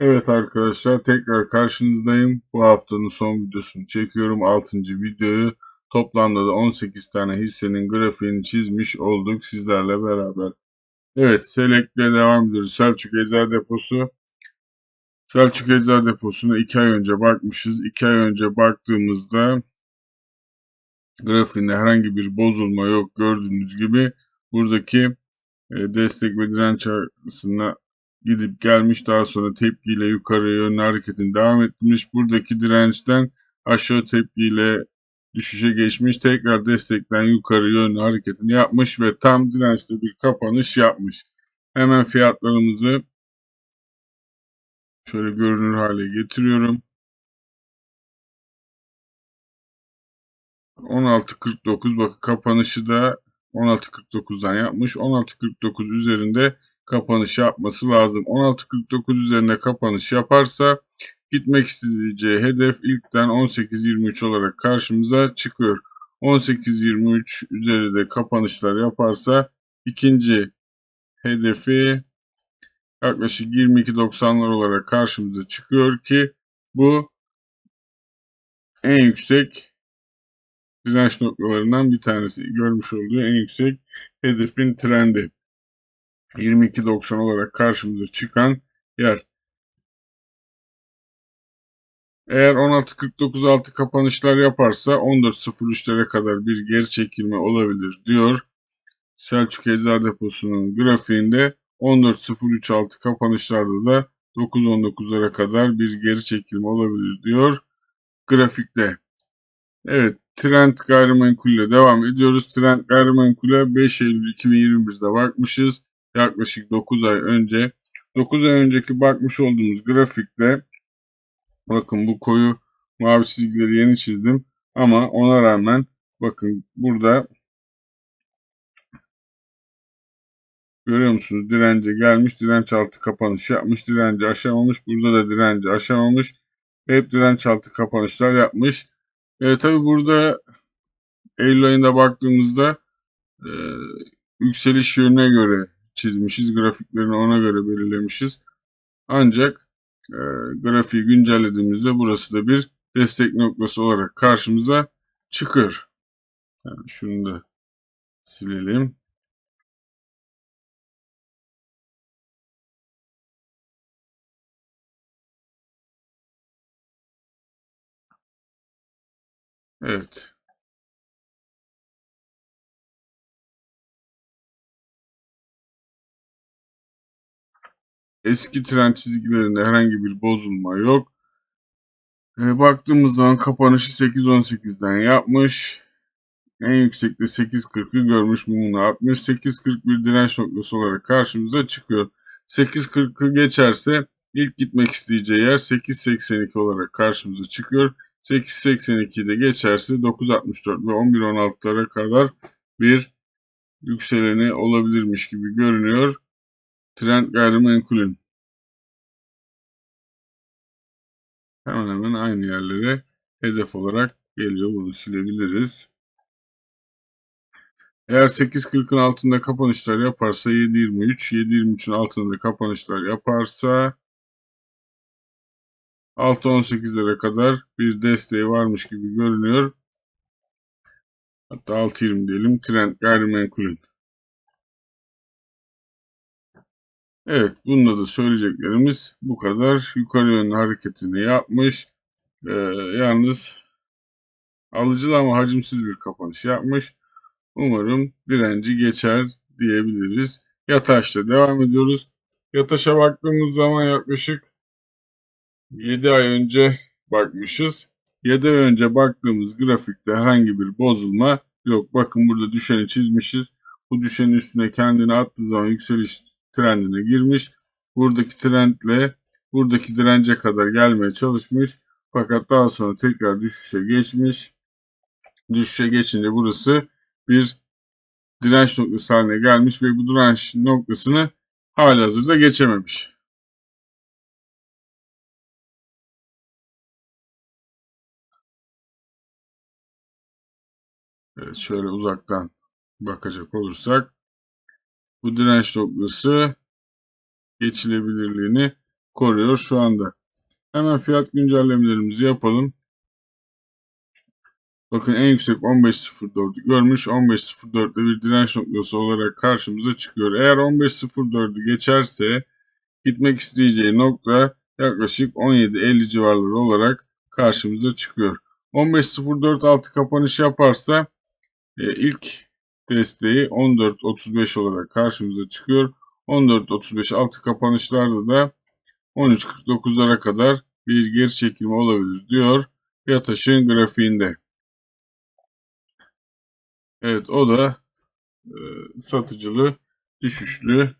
Evet arkadaşlar tekrar karşınızdayım. Bu haftanın son videosunu çekiyorum. 6. videoyu. Toplamda da 18 tane hissenin grafiğini çizmiş olduk sizlerle beraber. Evet Select'le devam ediyoruz. Selçuk Eczacı Deposu. Selçuk Eczacı Deposu'na 2 ay önce bakmışız. 2 ay önce baktığımızda grafiğinde herhangi bir bozulma yok. Gördüğünüz gibi buradaki e, destek ve direnç arasında gidip gelmiş daha sonra tepkiyle yukarı yönlü hareketin devam etmiş. Buradaki dirençten aşağı tepkiyle düşüşe geçmiş. Tekrar destekten yukarı yönlü hareketini yapmış ve tam dirençte bir kapanış yapmış. Hemen fiyatlarımızı şöyle görünür hale getiriyorum. 16.49 bakın kapanışı da 16.49'dan yapmış. 16.49 üzerinde kapanış yapması lazım. 16.49 üzerinde kapanış yaparsa gitmek isteyeceği hedef ilkten 18.23 olarak karşımıza çıkıyor. 18.23 üzerinde kapanışlar yaparsa ikinci hedefi yaklaşık 22.90'lar olarak karşımıza çıkıyor ki bu en yüksek direnç noktalarından bir tanesi. Görmüş olduğu en yüksek hedefin trendi. 22.90 olarak karşımıza çıkan yer. Eğer 16.49 altı kapanışlar yaparsa 14.03'lere kadar bir geri çekilme olabilir diyor. Selçuk Eczacı Deposu'nun grafiğinde 14.03 altı kapanışlarda da 9.19'lara kadar bir geri çekilme olabilir diyor grafikte. Evet Trend gayrimenkule devam ediyoruz. Trend gayrimenkule 5 Eylül 2021'de bakmışız yaklaşık 9 ay önce 9 ay önceki bakmış olduğumuz grafikte bakın bu koyu mavi çizgileri yeni çizdim ama ona rağmen bakın burada görüyor musunuz? Dirence gelmiş direnç altı kapanış yapmış direnci aşamamış burada da direnci aşamamış hep direnç altı kapanışlar yapmış. E, tabi burada Eylül ayında baktığımızda e, yükseliş yönüne göre çizmişiz. Grafiklerini ona göre belirlemişiz. Ancak e, grafiği güncellediğimizde burası da bir destek noktası olarak karşımıza çıkıyor. Yani şunu da silelim. Evet. Eski tren çizgilerinde herhangi bir bozulma yok. E, baktığımız zaman kapanışı 8.18'den yapmış. En yüksekte 8.40'ı görmüş mumunu atmış. 8.40 bir direnç noktası olarak karşımıza çıkıyor. 8.40'ı geçerse ilk gitmek isteyeceği yer 8.82 olarak karşımıza çıkıyor. 8.82'de geçerse 9.64 ve 11.16'lara kadar bir yükseleni olabilirmiş gibi görünüyor. Trend gayrimenkulün hemen hemen aynı yerlere hedef olarak geliyor. Bunu silebiliriz. Eğer 8.40'ın altında kapanışlar yaparsa 7.23, 7.23'ün altında kapanışlar yaparsa 6.18'lere kadar bir desteği varmış gibi görünüyor. Hatta 6.20 diyelim. Trend gayrimenkulün. Evet, bunda da söyleyeceklerimiz bu kadar. Yukarı yönlü hareketini yapmış. Ee, yalnız alıcılı ama hacimsiz bir kapanış yapmış. Umarım direnci geçer diyebiliriz. Yataş'ta devam ediyoruz. Yataş'a baktığımız zaman yaklaşık 7 ay önce bakmışız. 7 ay önce baktığımız grafikte herhangi bir bozulma yok. Bakın burada düşeni çizmişiz. Bu düşenin üstüne kendini attığı zaman yükseliş trendine girmiş. Buradaki trendle buradaki dirence kadar gelmeye çalışmış. Fakat daha sonra tekrar düşüşe geçmiş. Düşüşe geçince burası bir direnç noktası haline gelmiş ve bu direnç noktasını halihazırda geçememiş. Evet, şöyle uzaktan bakacak olursak bu direnç noktası geçilebilirliğini koruyor şu anda. Hemen fiyat güncellemelerimizi yapalım. Bakın en yüksek 15.04'ü görmüş. 15.04'te bir direnç noktası olarak karşımıza çıkıyor. Eğer 15.04'ü geçerse gitmek isteyeceği nokta yaklaşık 17.50 civarları olarak karşımıza çıkıyor. 15.04 altı kapanış yaparsa e, ilk desteği 14.35 olarak karşımıza çıkıyor. 14.35 altı kapanışlarda da 13.49'lara kadar bir geri çekilme olabilir diyor Yataş'ın grafiğinde. Evet o da e, satıcılı düşüşlü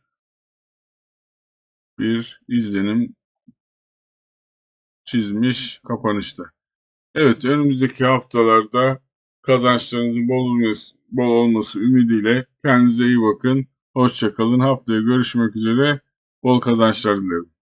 bir izlenim çizmiş kapanışta. Evet önümüzdeki haftalarda kazançlarınızın bol olması, bol olması ümidiyle kendinize iyi bakın. Hoşçakalın. Haftaya görüşmek üzere. Bol kazançlar dilerim.